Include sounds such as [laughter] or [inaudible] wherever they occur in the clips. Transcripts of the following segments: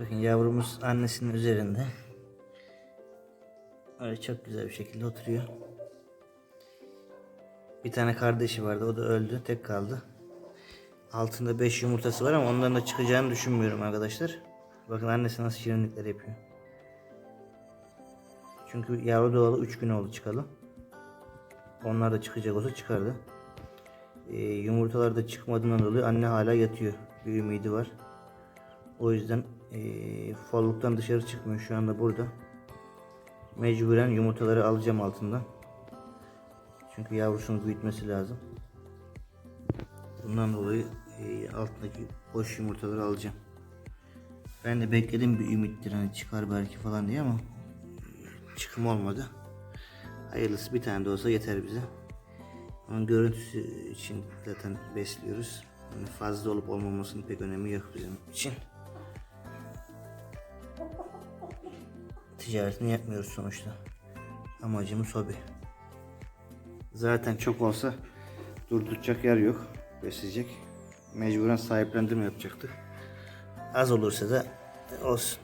Bakın yavrumuz annesinin üzerinde. Öyle çok güzel bir şekilde oturuyor. Bir tane kardeşi vardı. O da öldü. Tek kaldı. Altında 5 yumurtası var ama onların da çıkacağını düşünmüyorum arkadaşlar. Bakın annesi nasıl şirinlikler yapıyor. Çünkü yavru doğalı 3 gün oldu çıkalı. Onlar da çıkacak olsa çıkardı. Ee, yumurtalar da çıkmadığından dolayı anne hala yatıyor. Bir ümidi var. O yüzden folluktan dışarı çıkmıyor. Şu anda burada. Mecburen yumurtaları alacağım altından. Çünkü yavrusunu büyütmesi lazım. Bundan dolayı ee, altındaki boş yumurtaları alacağım. Ben de bekledim bir ümittir hani çıkar belki falan diye ama çıkım olmadı. Hayırlısı bir tane de olsa yeter bize. Onun görüntüsü için zaten besliyoruz. Yani fazla olup olmamasının pek önemi yok bizim için. Ticaretini yapmıyoruz sonuçta. Amacımız hobi. Zaten çok olsa durduracak yer yok. Besleyecek. Mecburen sahiplendirme yapacaktık. Az olursa da olsun.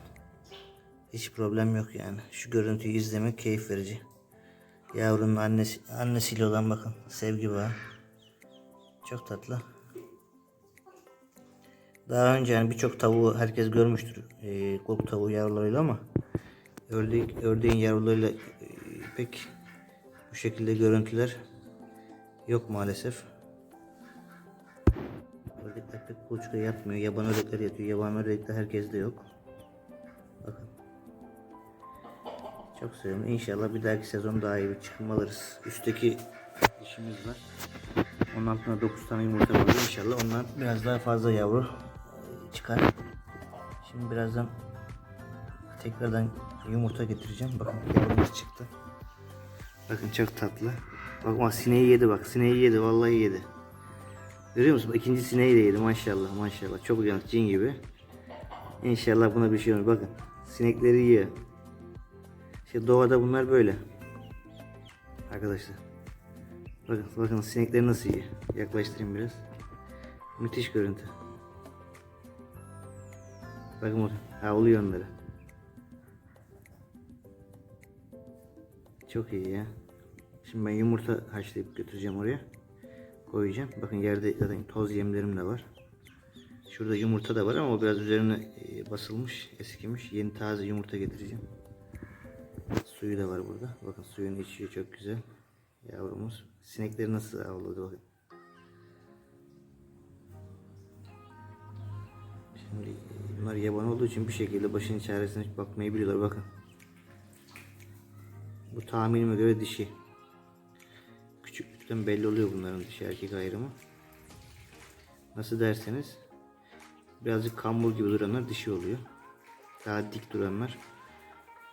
Hiç problem yok yani. Şu görüntüyü izlemek keyif verici. Yavrunun annesi, annesiyle olan bakın sevgi bağı. Çok tatlı. Daha önce yani birçok tavuğu herkes görmüştür. E, kok tavuğu yavrularıyla ama ördek, ördeğin yavrularıyla e, pek bu şekilde görüntüler yok maalesef. Ördekler pek kuluçka yatmıyor. Yaban ördekler yatıyor. Yaban ördekler herkeste yok. Bakın. Çok seviyorum. İnşallah bir dahaki sezon daha iyi bir çıkım alırız. Üstteki dişimiz var. Onun altında 9 tane yumurta var. İnşallah ondan biraz daha fazla yavru e, çıkar. Şimdi birazdan tekrardan yumurta getireceğim. Bakın yavrumuz çıktı. Bakın çok tatlı. Bak bak sineği yedi bak. Sineği yedi. Vallahi yedi. Görüyor musun? İkinci sineği de yedi maşallah maşallah. Çok uyanık cin gibi. İnşallah buna bir şey olmaz. Bakın sinekleri yiyor. İşte doğada bunlar böyle. Arkadaşlar. Bakın bakın sinekleri nasıl yiyor. Yaklaştırayım biraz. Müthiş görüntü. Bakın bakın. Havlıyor onları. Çok iyi ya. Şimdi ben yumurta haşlayıp götüreceğim oraya. Koyacağım. Bakın yerde zaten toz yemlerim de var. Şurada yumurta da var ama o biraz üzerine e, basılmış, eskimiş. Yeni taze yumurta getireceğim. Suyu da var burada. Bakın suyun içi çok güzel. Yavrumuz. Sinekleri nasıl avladı bakın. Şimdi e, bunlar yaban olduğu için bir şekilde başının çaresine bakmayı biliyorlar. Bakın. Bu tahminime göre dişi. Küçüklükten belli oluyor bunların dişi erkek ayrımı. Nasıl derseniz birazcık kambur gibi duranlar dişi oluyor. Daha dik duranlar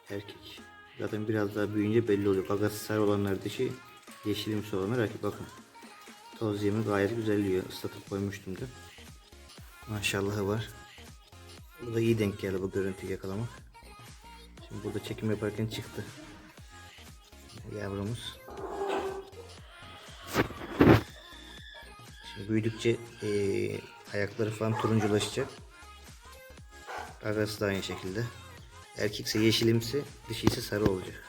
erkek. Zaten biraz daha büyüyünce belli oluyor. Gagası sarı olanlar dişi, yeşilimsi olanlar erkek. Bakın. Toz yemi gayet güzel yiyor. Islatıp koymuştum da. Maşallahı var. Bu da iyi denk geldi bu görüntüyü yakalamak. Şimdi burada çekim yaparken çıktı. Yavrumuz. Şimdi büyüdükçe eee, ayakları falan turunculaşacak. Gagası da aynı şekilde. Erkekse yeşilimsi, dişi ise sarı olacak.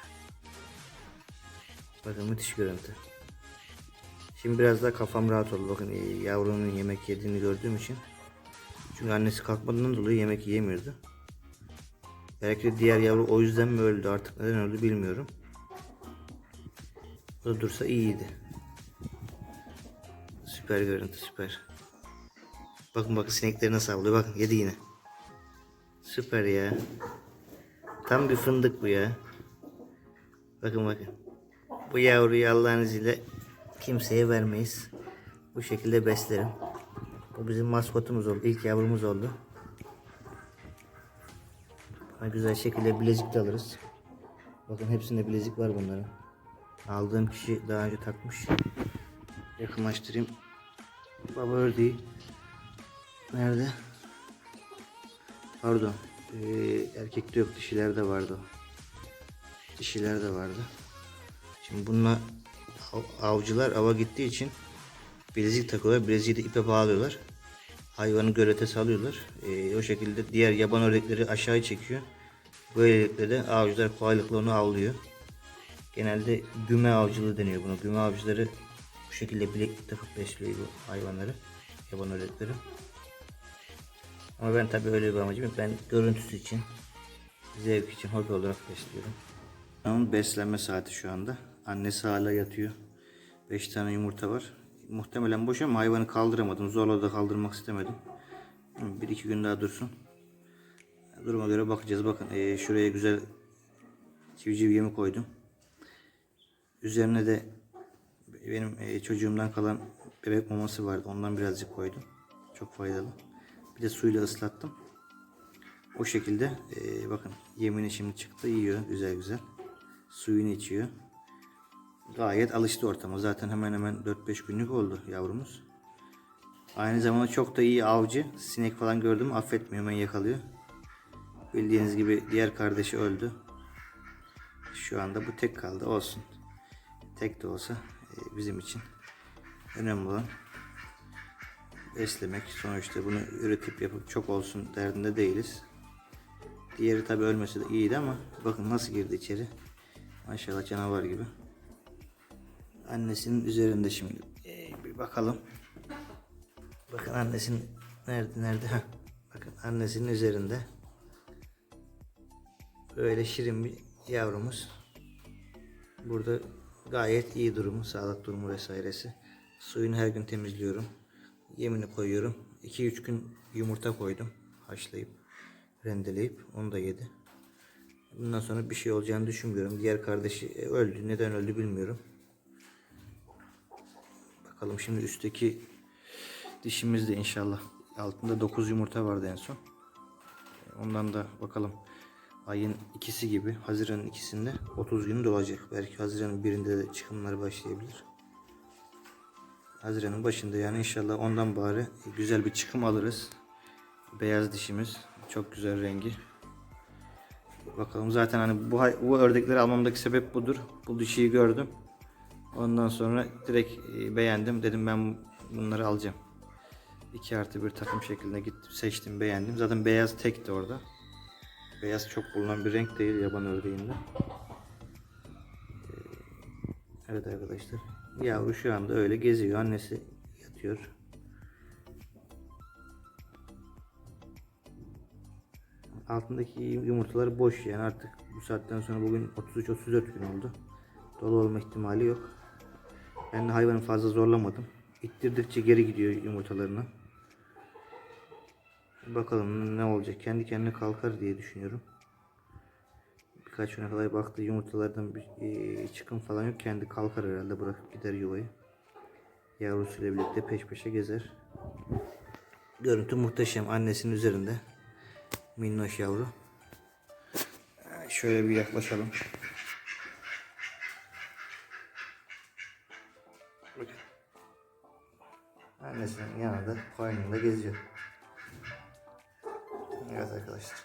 Bakın müthiş görüntü. Şimdi biraz daha kafam rahat oldu. Bakın e, yavrunun yemek yediğini gördüğüm için. Çünkü annesi kalkmadığından dolayı yemek yiyemiyordu. Belki de diğer yavru o yüzden mi öldü artık neden öldü bilmiyorum. O da dursa iyiydi. Süper görüntü süper. Bakın bakın sinekleri nasıl avlıyor bakın yedi yine. Süper ya. Tam bir fındık bu ya. Bakın bakın. Bu yavruyu Allah'ın izniyle kimseye vermeyiz. Bu şekilde beslerim. Bu bizim maskotumuz oldu. İlk yavrumuz oldu. Buna güzel şekilde bilezik de alırız. Bakın hepsinde bilezik var bunların. Aldığım kişi daha önce takmış. Yakınlaştırayım. Baba ördeği. Nerede? Pardon. Ee, erkekte yok dişilerde vardı. o. Dişilerde vardı. Şimdi bununla av- avcılar ava gittiği için bilezik takıyorlar. Bileziği de ipe bağlıyorlar. hayvanı gölete salıyorlar. Ee, o şekilde diğer yaban ördekleri aşağı çekiyor. Böylelikle de avcılar kolaylıkla onu avlıyor. Genelde güme avcılığı deniyor buna. Güme avcıları bu şekilde bileklik takıp besliyor bu hayvanları. Yaban ördekleri. Ama ben tabii öyle bir amacım yok. Ben görüntüsü için, zevk için, hobi olarak besliyorum. Onun beslenme saati şu anda. Annesi hala yatıyor. 5 tane yumurta var. Muhtemelen boş ama hayvanı kaldıramadım. Zorla da kaldırmak istemedim. Bir iki gün daha dursun. Duruma göre bakacağız. Bakın eee, şuraya güzel civciv yemi koydum. Üzerine de benim eee, çocuğumdan kalan bebek maması vardı. Ondan birazcık koydum. Çok faydalı. Bir de suyla ıslattım. O şekilde eee, bakın yemini şimdi çıktı yiyor güzel güzel. Suyunu içiyor. Gayet alıştı ortama. Zaten hemen hemen 4-5 günlük oldu yavrumuz. Aynı zamanda çok da iyi avcı. Sinek falan gördüm affetmiyor hemen yakalıyor. Bildiğiniz gibi diğer kardeşi öldü. Şu anda bu tek kaldı olsun. Tek de olsa e, bizim için önemli olan beslemek. Sonuçta bunu üretip yapıp çok olsun derdinde değiliz. Diğeri tabi ölmesi de iyiydi ama bakın nasıl girdi içeri. Maşallah canavar gibi. Annesinin üzerinde şimdi Ee, bir bakalım. Bakın annesinin nerede nerede? [laughs] Bakın annesinin üzerinde. Böyle şirin bir yavrumuz. Burada gayet iyi durumu, sağlık durumu vesairesi. Suyunu her gün temizliyorum. Yemini koyuyorum. 2-3 gün yumurta koydum. Haşlayıp, rendeleyip onu da yedi. Bundan sonra bir şey olacağını düşünmüyorum. Diğer kardeşi e, öldü. Neden öldü bilmiyorum. Bakalım şimdi üstteki dişimiz de inşallah. Altında 9 yumurta vardı en son. Ondan da bakalım. Ayın ikisi gibi Haziran'ın ikisinde 30 gün dolacak. Belki Haziran'ın birinde de çıkımları başlayabilir. Haziran'ın başında yani inşallah ondan bari güzel bir çıkım alırız. Beyaz dişimiz. Çok güzel rengi. Bakalım zaten hani bu, bu ördekleri almamdaki sebep budur. Bu dişiyi gördüm. Ondan sonra direkt e, beğendim. Dedim ben bunları alacağım. 2 artı bir takım şeklinde gittim seçtim beğendim. Zaten beyaz tekti orada. Beyaz çok bulunan bir renk değil yaban ördeğinde. Ee, Evet arkadaşlar. Yavru şu anda öyle geziyor. Annesi yatıyor. Altındaki yumurtalar boş yani artık bu saatten sonra bugün 33-34 gün oldu. Dolu olma ihtimali yok. Ben de hayvanı fazla zorlamadım. İttirdikçe geri gidiyor yumurtalarına. Bakalım ne olacak. Kendi kendine kalkar diye düşünüyorum. Birkaç güne kadar baktı yumurtalardan bir e, çıkım falan yok. Kendi kalkar herhalde bırakıp gider yuvayı. Yavrusuyla birlikte peş peşe gezer. Görüntü muhteşem. Annesinin üzerinde. Minnoş yavru. Şöyle bir yaklaşalım. Annesinin yanında koynunda geziyor. Evet arkadaşlar.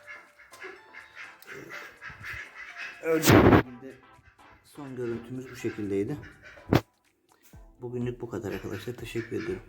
Bir şekilde son görüntümüz bu şekildeydi. Bugünlük bu kadar arkadaşlar. Teşekkür ediyorum.